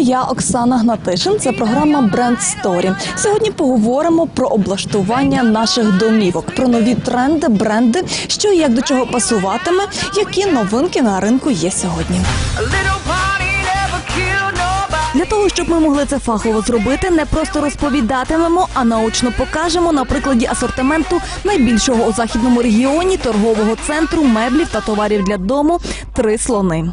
Я Оксана Гнатишин. Це програма Бренд Story. Сьогодні поговоримо про облаштування наших домівок, про нові тренди, бренди, що і як до чого пасуватиме, які новинки на ринку є сьогодні. Для того, щоб ми могли це фахово зробити, не просто розповідатимемо, а наочно покажемо на прикладі асортименту найбільшого у західному регіоні торгового центру меблів та товарів для дому три слони.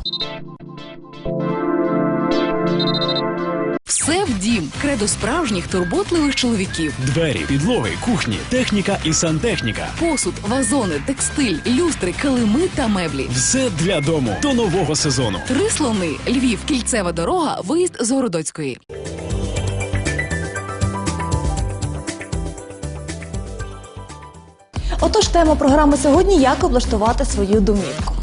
Все в дім. Кредо справжніх турботливих чоловіків. Двері, підлоги, кухні, техніка і сантехніка. Посуд, вазони, текстиль, люстри, килими та меблі. Все для дому до нового сезону. Три слони. Львів, кільцева дорога, виїзд з Городоцької. Отож, тема програми сьогодні як облаштувати свою домівку.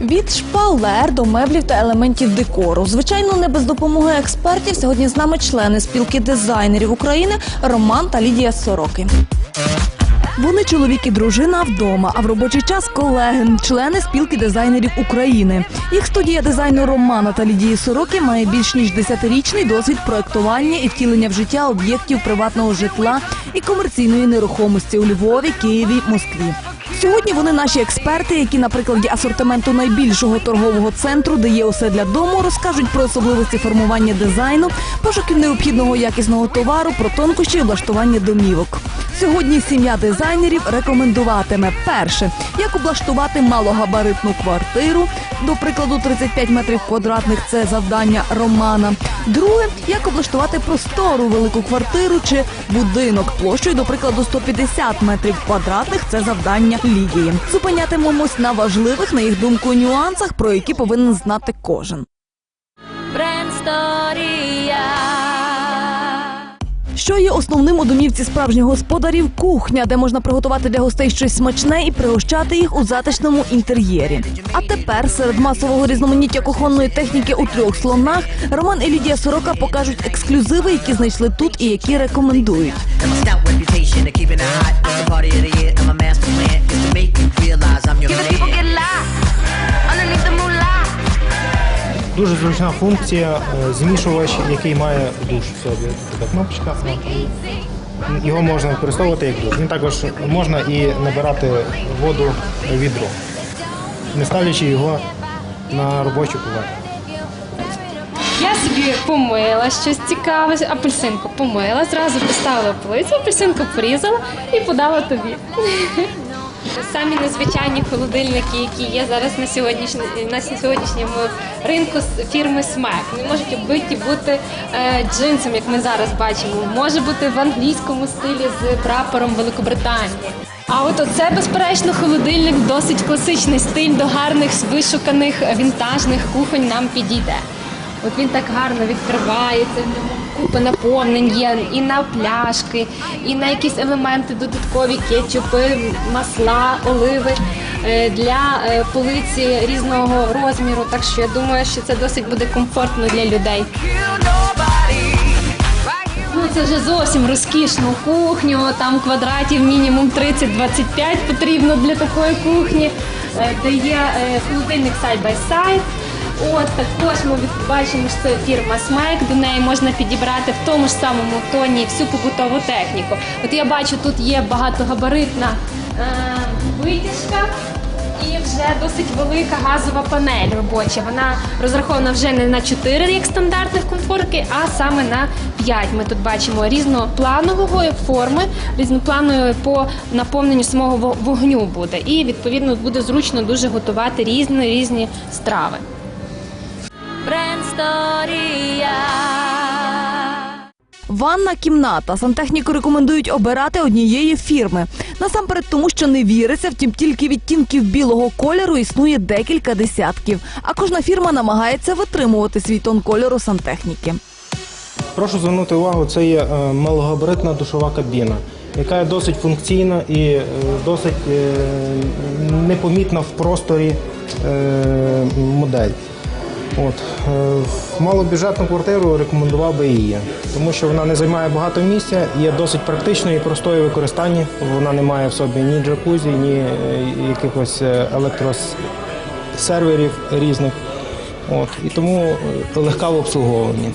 Від шпалер до меблів та елементів декору. Звичайно, не без допомоги експертів. Сьогодні з нами члени спілки дизайнерів України Роман та Лідія Сороки. Вони чоловік і дружина вдома, а в робочий час колеги, члени спілки дизайнерів України. Їх студія дизайну Романа та Лідії Сороки має більш ніж 10-річний досвід проектування і втілення в життя об'єктів приватного житла і комерційної нерухомості у Львові, Києві, Москві. Сьогодні вони наші експерти, які на прикладі асортименту найбільшого торгового центру, де є усе для дому, розкажуть про особливості формування дизайну, пошуків необхідного якісного товару, про тонкощі облаштування домівок. Сьогодні сім'я дизайнерів рекомендуватиме перше, як облаштувати малогабаритну квартиру, до прикладу 35 метрів квадратних це завдання Романа. Друге, як облаштувати простору велику квартиру чи будинок площею, до прикладу, 150 метрів квадратних це завдання Лідії. Зупинятимемось на важливих, на їх думку, нюансах, про які повинен знати кожен. Що є основним у домівці справжніх господарів? Кухня, де можна приготувати для гостей щось смачне і пригощати їх у затишному інтер'єрі. А тепер серед масового різноманіття кухонної техніки у трьох слонах Роман і Лідія Сорока покажуть ексклюзиви, які знайшли тут і які рекомендують. Дуже зручна функція, е, змішувач, який має душ в собі. Така кнопочка. Його можна використовувати як душ. Він також можна і набирати воду в відро, не ставлячи його на робочу поверхню. Я собі помила щось цікаве, апельсинку помила, зразу поставила полицю, апельсинку порізала і подала тобі. Самі незвичайні холодильники, які є зараз на сьогоднішній на сьогоднішньому ринку фірми Смек. Вони можуть оббиті бути е, джинсом, як ми зараз бачимо. Може бути в англійському стилі з прапором Великобританії. А от оце, безперечно, холодильник досить класичний стиль до гарних вишуканих вінтажних кухонь нам підійде. От він так гарно відкривається, в ньому купа наповнень є і на пляшки, і на якісь елементи додаткові кетчупи, масла, оливи е, для е, полиці різного розміру. Так що я думаю, що це досить буде комфортно для людей. Ну це вже зовсім розкішну кухню. Там квадратів мінімум 30-25 потрібно для такої кухні, е, де є холодильник side. От також ми бачимо, що це фірма Смек. До неї можна підібрати в тому ж самому тоні всю побутову техніку. От я бачу, тут є багатогабаритна е, витяжка. І вже досить велика газова панель робоча. Вона розрахована вже не на 4 як стандартних комфорки, а саме на 5. Ми тут бачимо різнопланової форми, різнопланової по наповненню самого вогню буде. І відповідно буде зручно дуже готувати різні різні страви. Ванна кімната. Сантехніку рекомендують обирати однієї фірми. Насамперед, тому що не віриться, втім тільки відтінків білого кольору існує декілька десятків. А кожна фірма намагається витримувати свій тон кольору сантехніки. Прошу звернути увагу, це є е, малогабаритна душова кабіна, яка є досить функційна і е, досить е, непомітна в просторі модель. От. е, малобюджетну квартиру рекомендував би її, тому що вона не займає багато місця, є досить практичною і простою в використанні. Вона не має в собі ні джакузі, ні е, якихось е, електросерверів різних. От, і тому легка в обслуговуванні.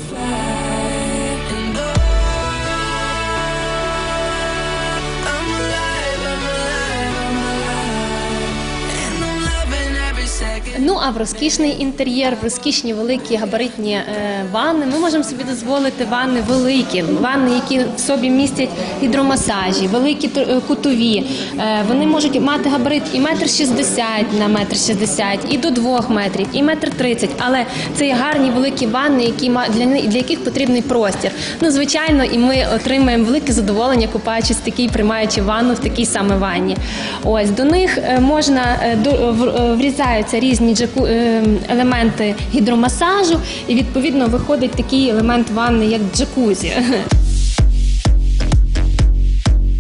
Ну а в розкішний інтер'єр, в розкішні великі габаритні е, ванни ми можемо собі дозволити ванни великі, ванни, які в собі містять гідромасажі, великі е, кутові. Е, вони можуть мати габарит і метр шістдесят на метр шістдесят, і до двох метрів, і метр тридцять. Але це є гарні великі ванни, які для яких потрібний простір. Ну звичайно, і ми отримаємо велике задоволення, купаючись в такій, приймаючи ванну в такій саме ванні. Ось до них можна врізаються різні джаку е, елементи гідромасажу, і відповідно виходить такий елемент ванни, як джакузі.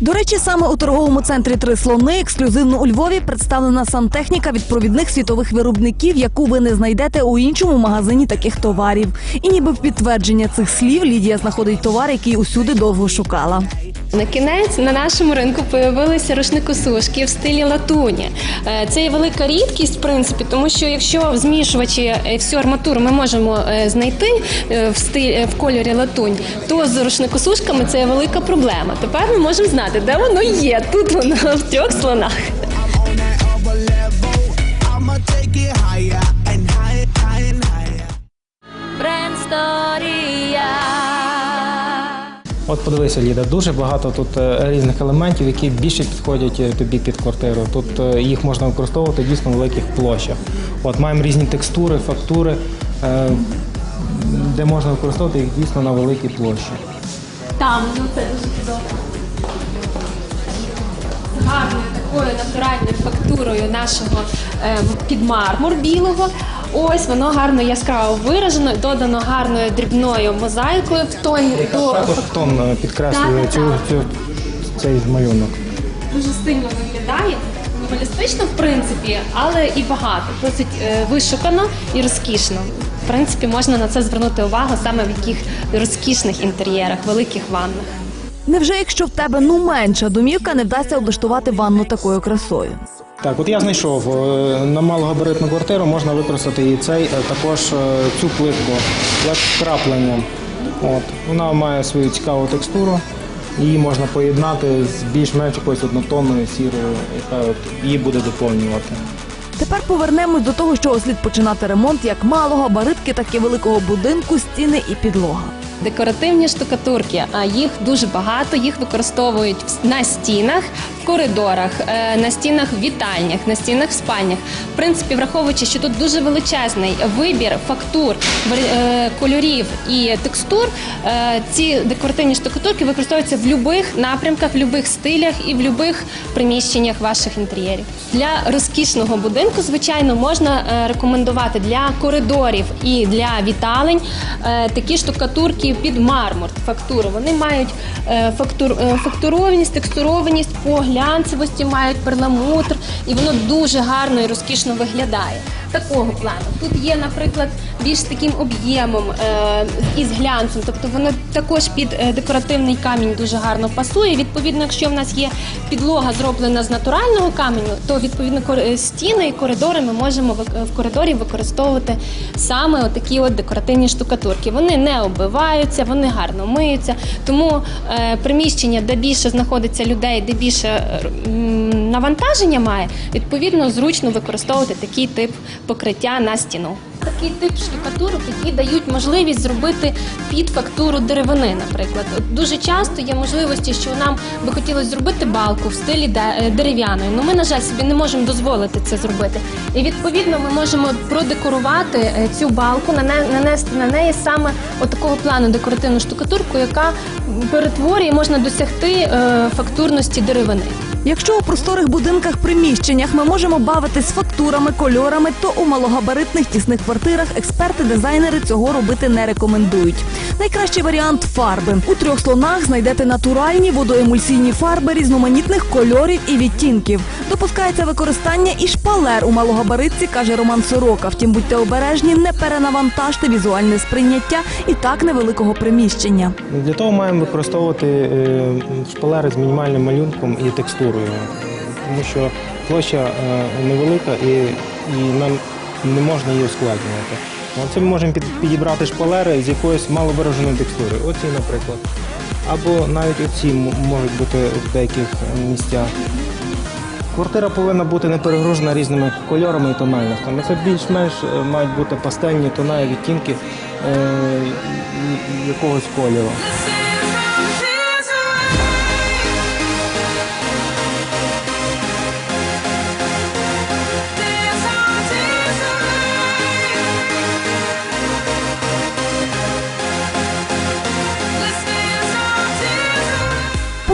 До речі, саме у торговому центрі Три слони ексклюзивно у Львові представлена сантехніка від провідних світових виробників, яку ви не знайдете у іншому магазині таких товарів. І ніби в підтвердження цих слів Лідія знаходить товар, який усюди довго шукала. На кінець на нашому ринку появилися рушникосушки в стилі латуні. Е, Це є велика рідкість, в принципі, тому що якщо в змішувачі е, всю арматуру ми можемо е, знайти в стиль е, в кольорі латунь, то з рушникосушками це є велика проблема. Тепер ми можемо знати, де воно є. Тут воно в трьох слонах. От подивися, Ліда, дуже багато тут е, різних елементів, які більше підходять е, тобі під квартиру. Тут е, їх можна використовувати дійсно в великих площах. От маємо різні текстури, фактури, де можна використовувати їх дійсно на великій площі. Там, ну це дуже чудово. Гарною такою натуральною фактурою нашого е, під мармур білого. Ось воно гарно яскраво виражено, додано гарною дрібною мозаїкою в тоні до Також тон е, підкреслює цю, цю, цей малюнок. дуже стильно виглядає. Мінімалістично, в принципі, але і багато. Досить е, вишукано і розкішно. В принципі, можна на це звернути увагу саме в яких розкішних інтер'єрах, великих ваннах. Невже якщо в тебе ну менша домівка, не вдасться облаштувати ванну такою красою? Так, от я знайшов е, на малогабаритну квартиру можна використати і цей, е, також е, цю плитку як краплення. От. Вона має свою цікаву текстуру. Її можна поєднати з більш-менш якоюсь однотонною сірою, яка от її буде доповнювати. Тепер повернемось до того, що слід починати ремонт як малого, баритки, так і великого будинку, стіни і підлога. Декоративні штукатурки, а їх дуже багато. Їх використовують на стінах, коридорах, е, на стінах вітальнях, на стінах спальнях. В принципі, враховуючи, що тут дуже величезний вибір фактур, е, кольорів і текстур, е, ці декоративні штукатурки використовуються в будь-яких напрямках, в будь-яких стилях і в будь-яких приміщеннях ваших інтер'єрів. Для розкішного будинку, звичайно, можна рекомендувати для коридорів і для віталень такі штукатурки під мармур, фактури. Вони мають фактур, фактурованість, текстурованість, по глянцевості мають перламутр, і воно дуже гарно і розкішно виглядає. Такого плану. Тут є, наприклад, більш таким об'ємом е, із глянцем, тобто воно також під е, декоративний камінь дуже гарно пасує. Відповідно, якщо в нас є підлога зроблена з натурального каменю, то відповідно е, стіни і коридори ми можемо в коридорі використовувати саме такі от декоративні штукатурки. Вони не оббиваються, вони гарно миються. Тому приміщення, де більше знаходиться людей, де більше навантаження має, відповідно зручно використовувати такий тип покриття на стіну. Такий тип штукатурок, які дають можливість зробити під фактуру деревини, наприклад. От дуже часто є можливості, що нам би хотілося зробити балку в стилі е, дерев'яної. Ну ми, на жаль, собі не можемо дозволити це зробити. І відповідно ми можемо продекорувати е, цю балку, нане- нанести на неї саме отакого плану декоративну штукатурку, яка перетворює, можна досягти е, фактурності деревини. Якщо у просторих будинках приміщеннях ми можемо бавитись фактурами, кольорами, то у малогабаритних тісних квартирах експерти-дизайнери цього робити не рекомендують. Найкращий варіант фарби. У трьох слонах знайдете натуральні водоемульсійні фарби різноманітних кольорів і відтінків. Допускається використання і шпалер у малогабаритці, каже Роман Сорока. Втім, будьте обережні, не перенавантажте візуальне сприйняття і так невеликого приміщення. Для того маємо використовувати е, шпалери з мінімальним малюнком і текстурою, тому що площа е, невелика і, і нам не можна її ускладнювати. Оце ми можемо підібрати шпалери з якоюсь маловираженою текстурою. Оці, наприклад. Або навіть оці можуть бути в деяких місцях. Квартира повинна бути не перегружена різними кольорами і тональностями. Це більш-менш е, мають бути пастельні тона і відтінки е, якогось кольору.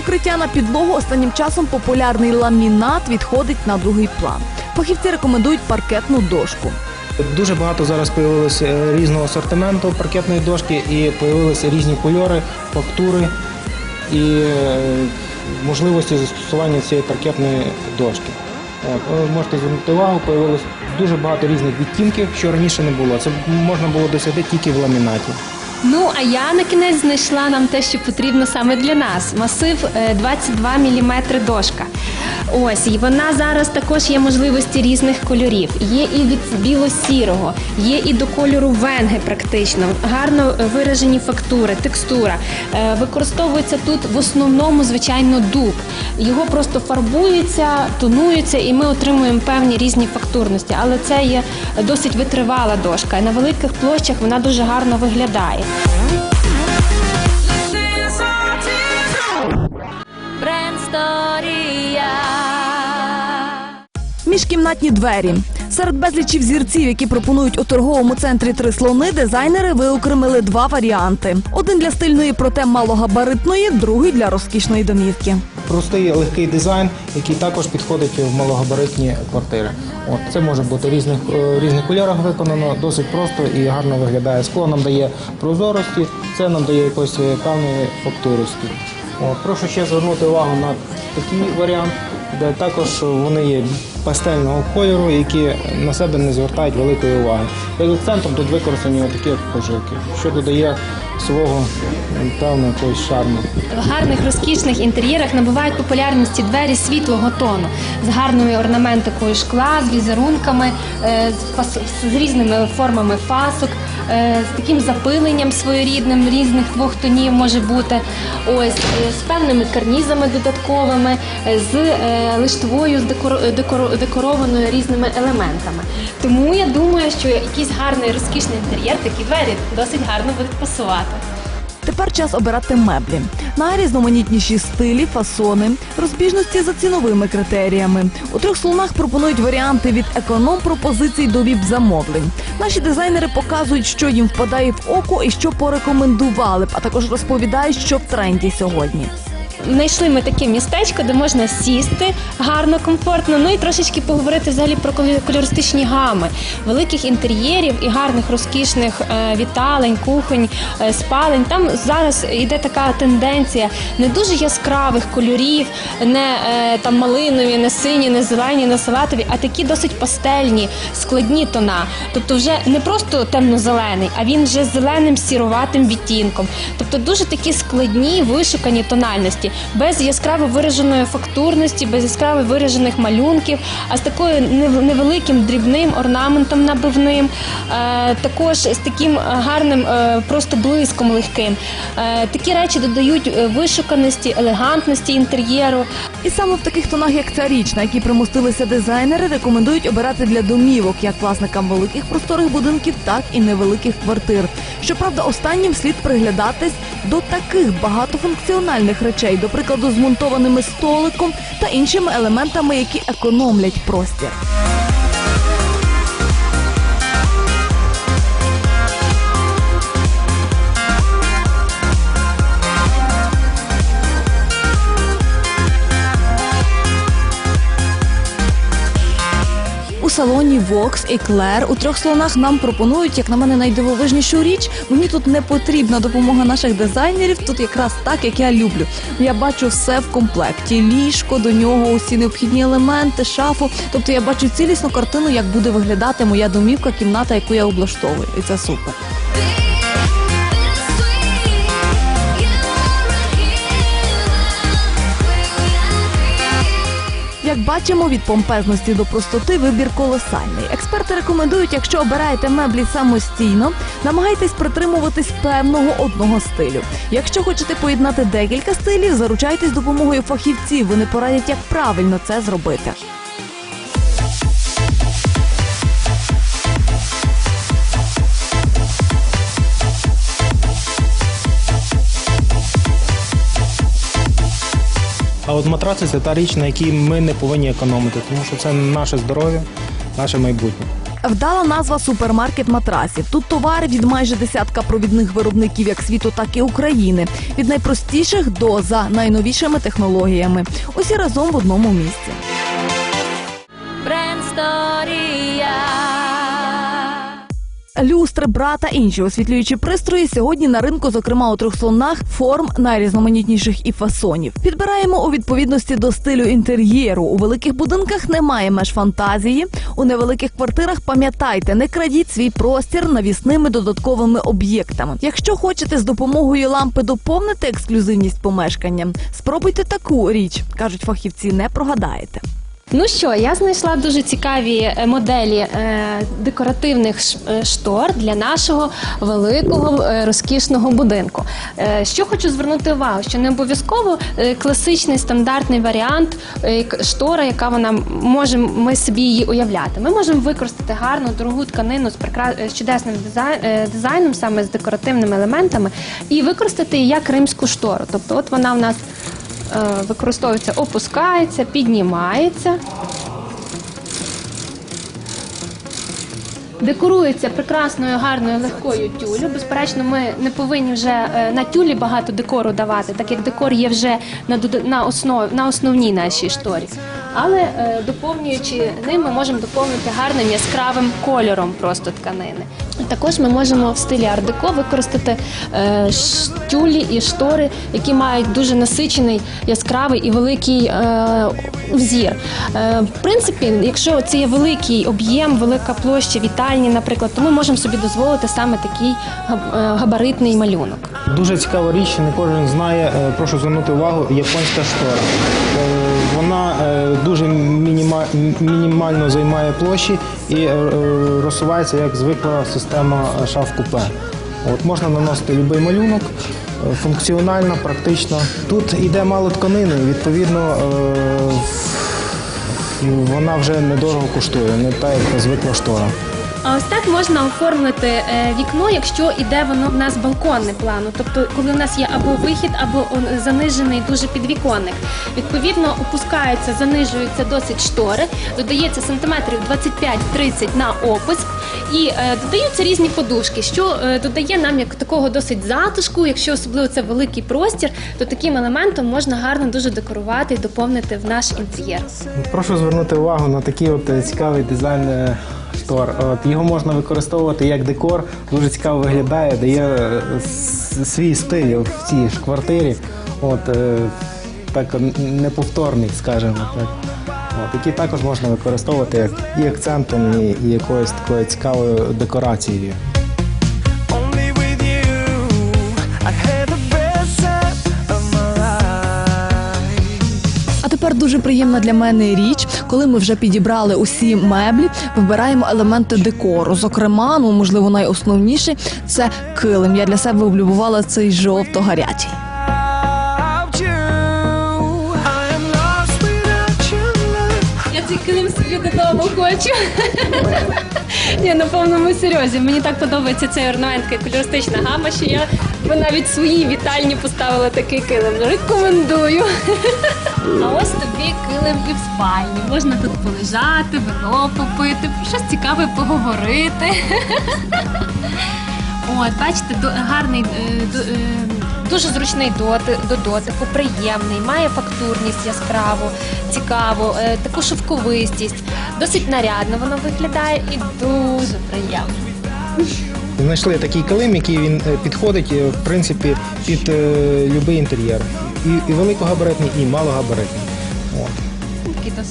Покриття на підлогу останнім часом популярний ламінат відходить на другий план. Фахівці рекомендують паркетну дошку. Дуже багато зараз появилося е, різного асортименту паркетної дошки і появилися різні кольори, фактури і е, можливості застосування цієї паркетної дошки. Ви можете звернути увагу, появилось дуже багато різних відтінків, що раніше не було. Це можна було досягти тільки в ламінаті. Ну а я на кінець знайшла нам те, що потрібно саме для нас. Масив е, 22 мм дошка. Ось і вона зараз також є можливості різних кольорів. Є і від біло-сірого, є і до кольору венги, практично. Гарно виражені фактури, текстура. Е, Використовується тут в основному, звичайно, дуб. Його просто фарбується, тонується, і ми отримуємо певні різні фактурності. Але це є досить витривала дошка. На великих площах вона дуже гарно виглядає. Міжкімнатні двері. Серед безлічі взірців, які пропонують у торговому центрі три слони, дизайнери виокремили два варіанти: один для стильної, проте малогабаритної, другий для розкішної домівки. Простий легкий дизайн, який також підходить в малогабаритні квартири. От це може бути різних е, різних кольорах виконано, досить просто і гарно виглядає. Скло нам дає прозорості, це нам дає якоїсь е, певної фактурості. Прошу ще звернути увагу на такий варіант, де також вони є пастельного кольору, які на себе не звертають великої уваги. Як акцентом тут використані такі прожилки, що додає свого певного якогось шарму. В гарних розкішних інтер'єрах набувають популярності двері світлого тону з гарною орнаментикою шкла, з візерунками, е, з, різними формами фасок, е, з таким запиленням своєрідним різних двох тонів може бути. Ось е, з певними карнізами додатковими, з лиштвою, декорованою різними елементами. Тому я думаю, що якийсь гарний розкішний інтер'єр, такі двері досить гарно будуть пасувати. Тепер час обирати меблі. Найрізноманітніші стилі, фасони, розбіжності за ціновими критеріями. У трьох слонах пропонують варіанти від економ-пропозицій до віп-замовлень. Наші дизайнери показують, що їм впадає в око і що порекомендували б, а також розповідають, що в тренді сьогодні. Знайшли ми таке містечко, де можна сісти гарно, комфортно, ну і трошечки поговорити взагалі про кольористичні гами, великих інтер'єрів і гарних розкішних е, віталень, кухонь, е, спалень. Там зараз йде така тенденція не дуже яскравих кольорів, не е, там малинові, не сині, не зелені, не салатові, а такі досить пастельні, складні тона. Тобто, вже не просто темно-зелений, а він вже з зеленим сіруватим відтінком. Тобто дуже такі складні, вишукані тональності, без яскраво вираженої фактурності, без яскраво виражених малюнків, а з такою невеликим дрібним орнаментом набивним, е, також з таким е, гарним е, просто блиском легким. Такі речі додають вишуканості, елегантності інтер'єру. І саме в таких тонах, як ця річ, на які примостилися дизайнери, рекомендують обирати для домівок як власникам великих просторих будинків, так і невеликих квартир. Щоправда, останнім слід приглядатись до таких багатофункціональних речей, до прикладу, змонтованими столиком та іншими елементами, які економлять простір. Салоні і Claire у трьох слонах нам пропонують, як на мене, найдивовижнішу річ. Мені тут не потрібна допомога наших дизайнерів. Тут якраз так, як я люблю. Я бачу все в комплекті: ліжко, до нього усі необхідні елементи, шафу. Тобто я бачу цілісну картину, як буде виглядати моя домівка, кімната, яку я облаштовую. І це супер. Бачимо, від помпезності до простоти вибір колосальний. Експерти рекомендують, якщо обираєте меблі самостійно, намагайтесь притримуватись певного одного стилю. Якщо хочете поєднати декілька стилів, заручайтесь допомогою фахівців. Вони порадять, як правильно це зробити. От матраци це та річ, на якій ми не повинні економити, тому що це наше здоров'я, наше майбутнє. Вдала назва супермаркет матрасів. Тут товари від майже десятка провідних виробників як світу, так і України. Від найпростіших до за найновішими технологіями. Усі разом в одному місці. Люстри, бра та інші освітлюючі пристрої сьогодні на ринку, зокрема у трьох слонах, форм найрізноманітніших і фасонів. Підбираємо у відповідності до стилю інтер'єру. У великих будинках немає меж фантазії. У невеликих квартирах пам'ятайте, не крадіть свій простір навісними додатковими об'єктами. Якщо хочете з допомогою лампи доповнити ексклюзивність помешкання, спробуйте таку річ, кажуть фахівці, не прогадаєте. Ну що, я знайшла дуже цікаві е, моделі е, декоративних е, штор для нашого великого розкішного будинку. Що хочу звернути увагу, що не обов'язково класичний стандартний варіант штора, яка вона можемо ми собі її уявляти. Ми можемо використати гарну дорогу тканину з прекра... з чудесним дизай... дизайном, саме з декоративними елементами, і використати її як римську штору. Тобто, от вона в нас використовується, опускається, піднімається. Декорується прекрасною, гарною, легкою тюлю. Безперечно, ми не повинні вже е, на тюлі багато декору давати, так як декор є вже на, на, основ, на основній нашій шторі. Але е, доповнюючи ним, ми можемо доповнити гарним яскравим кольором просто тканини. Також ми можемо в стилі ар-деко використати е, тюлі і штори, які мають дуже насичений, яскравий і великий е, взір. Е, в принципі, якщо це є великий об'єм, велика площа вітальні, наприклад, то ми можемо собі дозволити саме такий габаритний малюнок. Дуже цікава річ, не кожен знає. Прошу звернути увагу, японська штора. Вона дуже мінімально займає площі і е, е, розсувається як звикла система е, шаф купе. От можна наносити будь-який малюнок, е, функціонально, практично. Тут йде мало тканини, відповідно. Вона вже недорого коштує, не та як звикла штора. А ось так можна оформити е, вікно, якщо іде воно в нас балконне плану. Тобто, коли в нас є або вихід, або занижений дуже підвіконник. Відповідно, опускаються, занижуються досить штори, додається сантиметрів 25-30 на опуск і е, додаються різні подушки, що е, додає нам як такого досить затишку. Якщо особливо це великий простір, то таким елементом можна гарно дуже декорувати і доповнити в наш інтер'єр. Прошу звернути увагу на такий от цікавий дизайн штор. От його можна використовувати як декор, дуже цікаво виглядає, дає е, свій стиль в цій ж квартирі. От е, так неповторний, скажімо так. От, який також можна використовувати як і акцентом, і, і якоюсь такою цікавою декорацією. Дуже приємна для мене річ, коли ми вже підібрали усі меблі, вибираємо елементи декору. Зокрема, ну можливо, найосновніший це килим. Я для себе облюбувала цей жовто-гарячий. Я цей килим собі додому хочу. Ні, на повному серйозі. Мені так подобається цей орнаментка і кольористична гама, що я навіть своїй вітальні поставила такий килим. Рекомендую. А ось тобі килим і в спальні. Можна тут полежати, вино попити, щось цікаве поговорити. От, бачите, гарний, е, е, дуже зручний до дотику, приємний, має фактурність яскраву, цікаву, е, таку шовковистість. Досить нарядно воно виглядає і дуже приємно. Знайшли такий килим, який він підходить в принципі під будь-який інтер'єр. І, і великогабаритний, і малогабаритний. От.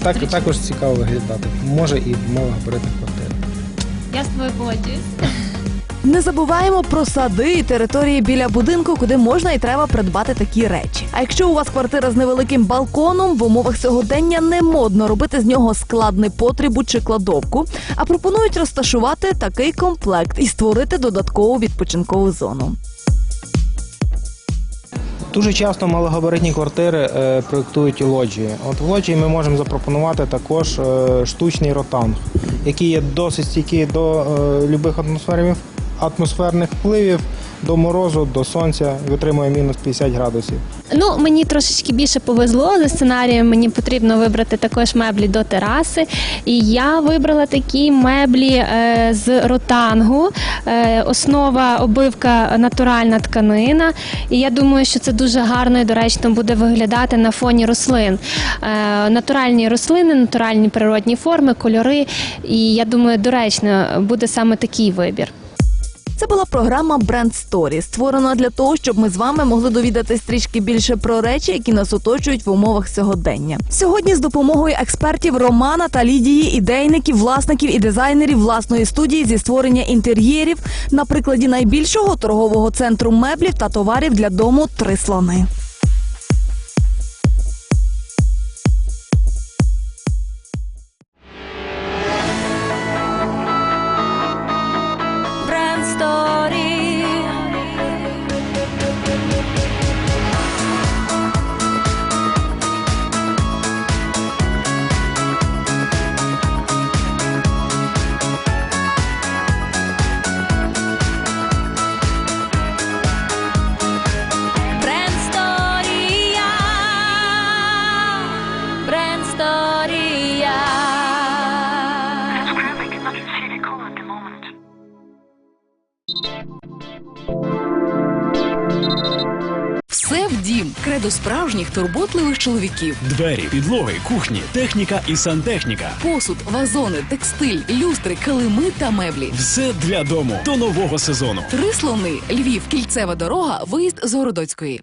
Так, також цікаво виглядати. Може і в малогабаритних квартирах. Я з тобою погоджуюсь. Не забуваємо про сади і території біля будинку, куди можна і треба придбати такі речі. А якщо у вас квартира з невеликим балконом, в умовах сьогодення не модно робити з нього складний потрібу чи кладовку, а пропонують розташувати такий комплект і створити додаткову відпочинкову зону. Дуже часто малогабаритні квартири е, проєктують лоджії. От в лоджії ми можемо запропонувати також е, штучний ротанг, який є досить стійкий до е, любих атмосферних, атмосферних впливів, до морозу, до сонця, витримує мінус 50 градусів. Ну, мені трошечки більше повезло за сценарієм. Мені потрібно вибрати також меблі до тераси. І я вибрала такі меблі е, з ротангу. Е, основа обивка натуральна тканина. І я думаю, що це дуже гарно і доречно буде виглядати на фоні рослин. Е, натуральні рослини, натуральні природні форми, кольори. І я думаю, доречно буде саме такий вибір. Це була програма Бренд Story, створена для того, щоб ми з вами могли довідатись трішки більше про речі, які нас оточують в умовах сьогодення. Сьогодні з допомогою експертів Романа та Лідії, ідейників, власників і дизайнерів власної студії зі створення інтер'єрів на прикладі найбільшого торгового центру меблів та товарів для дому три слони. Кредо справжніх турботливих чоловіків. Двері, підлоги, кухні, техніка і сантехніка. Посуд, вазони, текстиль, люстри, килими та меблі. Все для дому до нового сезону. Три слони. Львів, кільцева дорога, виїзд з Городоцької.